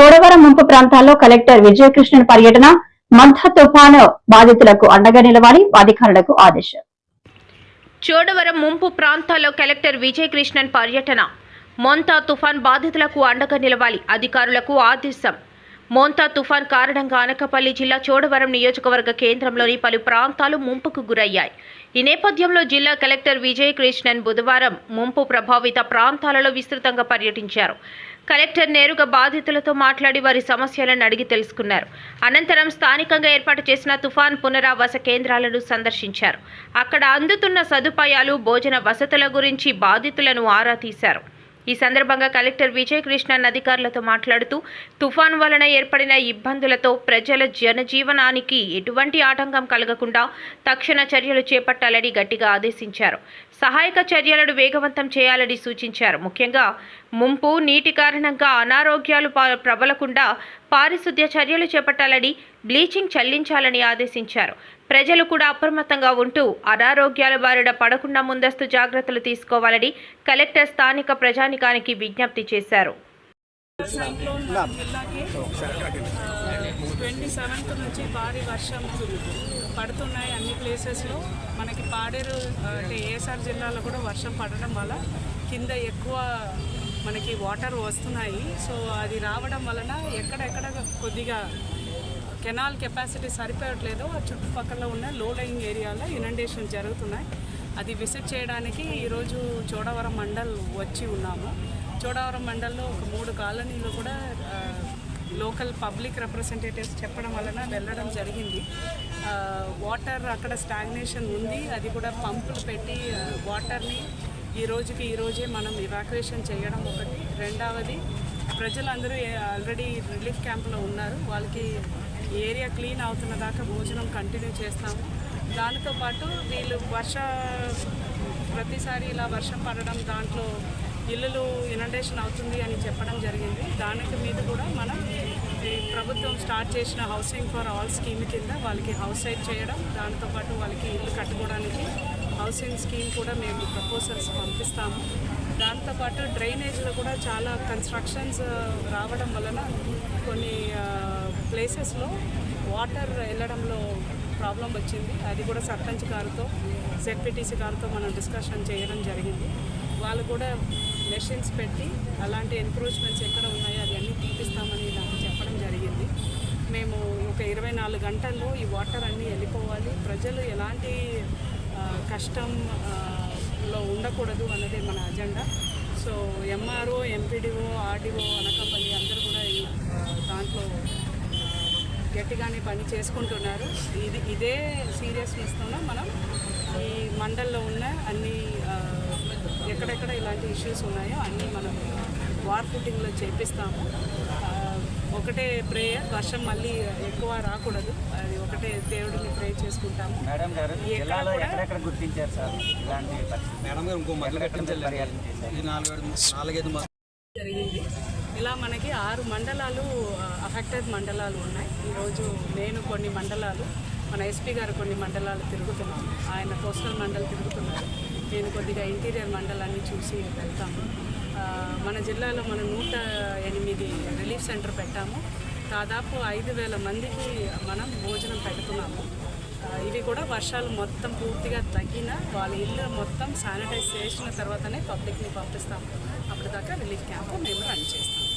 చోడవరం ముంపు ప్రాంతాల్లో కలెక్టర్ విజయకృష్ణన్ పర్యటన మంథ తుఫాను బాధితులకు అండగా నిలవాలి అధికారులకు ఆదేశం. చోడవరం ముంపు ప్రాంతాల్లో కలెక్టర్ విజయకృష్ణన్ పర్యటన మోంతా తుఫాన్ బాధితులకు అండగా నిలవాలి అధికారులకు ఆదేశం. మోంతా తుఫాన్ కారణంగా అనకపల్లి జిల్లా చోడవరం నియోజకవర్గ కేంద్రంలోని పలు ప్రాంతాలు ముంపుకు గురయ్యాయి. ఈ నేపథ్యంలో జిల్లా కలెక్టర్ విజయకృష్ణన్ బుధవారం ముంపు ప్రభావిత ప్రాంతాలలో విస్తృతంగా పర్యటించారు. కలెక్టర్ నేరుగా బాధితులతో మాట్లాడి వారి సమస్యలను అడిగి తెలుసుకున్నారు. అనంతరం స్థానికంగా ఏర్పాటు చేసిన తుఫాన్ పునరావాస కేంద్రాలను సందర్శించారు. అక్కడ అందుతున్న సదుపాయాలు భోజన వసతుల గురించి బాధితులను ఆరా తీశారు. ఈ సందర్భంగా కలెక్టర్ విజయకృష్ణన్ అధికారులతో మాట్లాడుతూ తుఫాను వలన ఏర్పడిన ఇబ్బందులతో ప్రజల జనజీవనానికి ఎటువంటి ఆటంకం కలగకుండా తక్షణ చర్యలు చేపట్టాలని గట్టిగా ఆదేశించారు. సహాయక చర్యలను వేగవంతం చేయాలని సూచించారు. ముఖ్యంగా ముంపు నీటి కారణంగా అనారోగ్యాలు ప్రబలకుండా పారిశుద్ధ్య చర్యలు చేపట్టాలని బ్లీచింగ్ చెల్లించాలని ఆదేశించారు. ప్రజలు కూడా అప్రమత్తంగా ఉంటూ అనారోగ్యాల బారిన పడకుండా ముందస్తు జాగ్రత్తలు తీసుకోవాలని కలెక్టర్ స్థానిక ప్రజానికానికి విజ్ఞప్తి చేశారు. ట్వంటీ సెవెంత్ నుంచి భారీ వర్షం పడుతున్నాయి అన్ని ప్లేసెస్లో మనకి పాడేరు అంటే ఏఎస్ఆర్ జిల్లాలో కూడా వర్షం పడడం వల్ల కింద ఎక్కువ మనకి వాటర్ వస్తున్నాయి. సో అది రావడం వలన ఎక్కడెక్కడ కొద్దిగా కెనాల్ కెపాసిటీ సరిపోవట్లేదు ఆ చుట్టుపక్కల ఉన్న లో లయింగ్ ఏరియాలో ఇనండేషన్ జరుగుతున్నాయి. అది విజిట్ చేయడానికి ఈరోజు చోడవరం మండల్ వచ్చి ఉన్నాము. చోడవరం మండల్లో ఒక మూడు కాలనీలు కూడా లోకల్ పబ్లిక్ రిప్రజెంటేటివ్స్ చెప్పడం వలన వెళ్ళడం జరిగింది. వాటర్ అక్కడ స్టాగ్నేషన్ ఉంది. అది కూడా పంపులు పెట్టి వాటర్ని ఈ రోజుకి ఈరోజే మనం ఇవాక్యుయేషన్ చేయడం ఒకటి. రెండవది ప్రజలందరూ ఆల్రెడీ రిలీఫ్ క్యాంప్లో ఉన్నారు. వాళ్ళకి ఏరియా క్లీన్ అవుతున్న దాకా భోజనం కంటిన్యూ చేస్తాము. దానితో పాటు వీళ్ళు వర్ష ప్రతిసారి ఇలా వర్షం పడడం దాంట్లో ఇల్లులు ఇనండేషన్ అవుతుంది అని చెప్పడం జరిగింది. దానికి మీద కూడా మనం ప్రభుత్వం స్టార్ట్ చేసిన హౌసింగ్ ఫర్ ఆల్ స్కీమ్ కింద వాళ్ళకి హౌస్ సైడ్ చేయడం దాంతోపాటు వాళ్ళకి ఇల్లు కట్టుకోవడానికి హౌసింగ్ స్కీమ్ కూడా మేము ప్రపోజల్స్ పంపిస్తాము. దాంతోపాటు డ్రైనేజ్లో కూడా చాలా కన్స్ట్రక్షన్స్ రావడం వలన కొన్ని ప్లేసెస్లో వాటర్ వెళ్ళడంలో ప్రాబ్లం వచ్చింది. అది కూడా సర్పంచ్ గారితో జెడ్పీటీసీ గారితో మనం డిస్కషన్ చేయడం జరిగింది. వాళ్ళు కూడా మెషిన్స్ పెట్టి అలాంటి ఎంక్రోచ్మెంట్స్ ఎక్కడ ఉన్నాయో అవన్నీ తీపిస్తామని నాకు చెప్పడం జరిగింది. మేము ఒక ఇరవై నాలుగు గంటల్లో ఈ వాటర్ అన్నీ వెళ్ళిపోవాలి. ప్రజలు ఎలాంటి కష్టం లో ఉండకూడదు అన్నదే మన agenda. So MRO MPDO RDO Anakapalli అందరూ కూడా దాంట్లో గట్టిగానే పని చేసుకుంటున్నారు. ఇది ఇదే సీరియస్నెస్తోనే మనం ఈ మండల్లో ఉన్న అన్ని ఎక్కడెక్కడ ఇలాంటి ఇష్యూస్ ఉన్నాయో అన్నీ మనం వార్ ఫుటింగ్లో చేపిస్తాము. ఒకటే ప్రేయర్ వర్షం మళ్ళీ ఎక్కువ రాకూడదు. అది ఒకటే దేవుడిని ప్రే చేసుకుంటాము. మేడం గారు జిల్లాలో ఎక్కడెక్కడ గుర్తించారు సార్ ఇలాంటి మేడం గారు ఇంకో మొదలు నాలుగైదు జరిగింది. ఇలా మనకి ఆరు మండలాలు అఫెక్టెడ్ మండలాలు ఉన్నాయి. ఈరోజు నేను కొన్ని మండలాలు మన ఎస్పీ గారు కొన్ని మండలాలు తిరుగుతున్నాం. ఆయన కోస్టల్ మండల్ తిరుగుతున్నారు. నేను కొద్దిగా ఇంటీరియర్ మండలాన్ని చూసి వెళ్తాము. మన జిల్లాలో మనం నూట ఎనిమిది రిలీఫ్ సెంటర్ పెట్టాము. దాదాపు ఐదు వేల మందికి మనం భోజనం పెడుతున్నాము. ఇవి కూడా వర్షాలు మొత్తం పూర్తిగా తగ్గిన వాళ్ళ ఇల్లు మొత్తం శానిటైజ్ చేసిన తర్వాతనే పబ్లిక్ని పంపిస్తాము. అప్పటిదాకా రిలీఫ్ క్యాంప్ మేము రన్ చేస్తాం